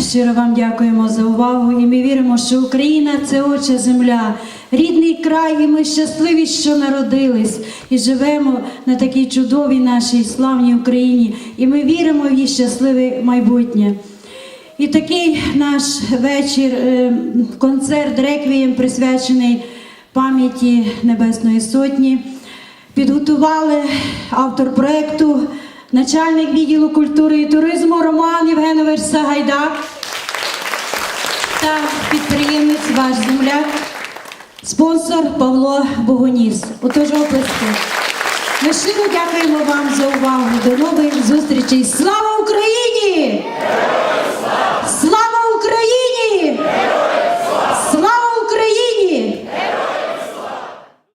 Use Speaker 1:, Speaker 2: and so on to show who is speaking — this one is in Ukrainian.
Speaker 1: Щиро вам дякуємо за увагу, і ми віримо, що Україна це отча земля, рідний край, і ми щасливі, що народились і живемо на такій чудовій нашій славній Україні. І ми віримо в її щасливе майбутнє. І такий наш вечір, е, концерт реквієм присвячений пам'яті Небесної Сотні. Підготували автор проекту, начальник відділу культури і туризму Роман Євгенович Сагайдак та підприємець ваш земляк, спонсор Павло Богоніс. Отож оплески. Ми щиро дякуємо вам за увагу. До нових зустрічей. Слава Україні!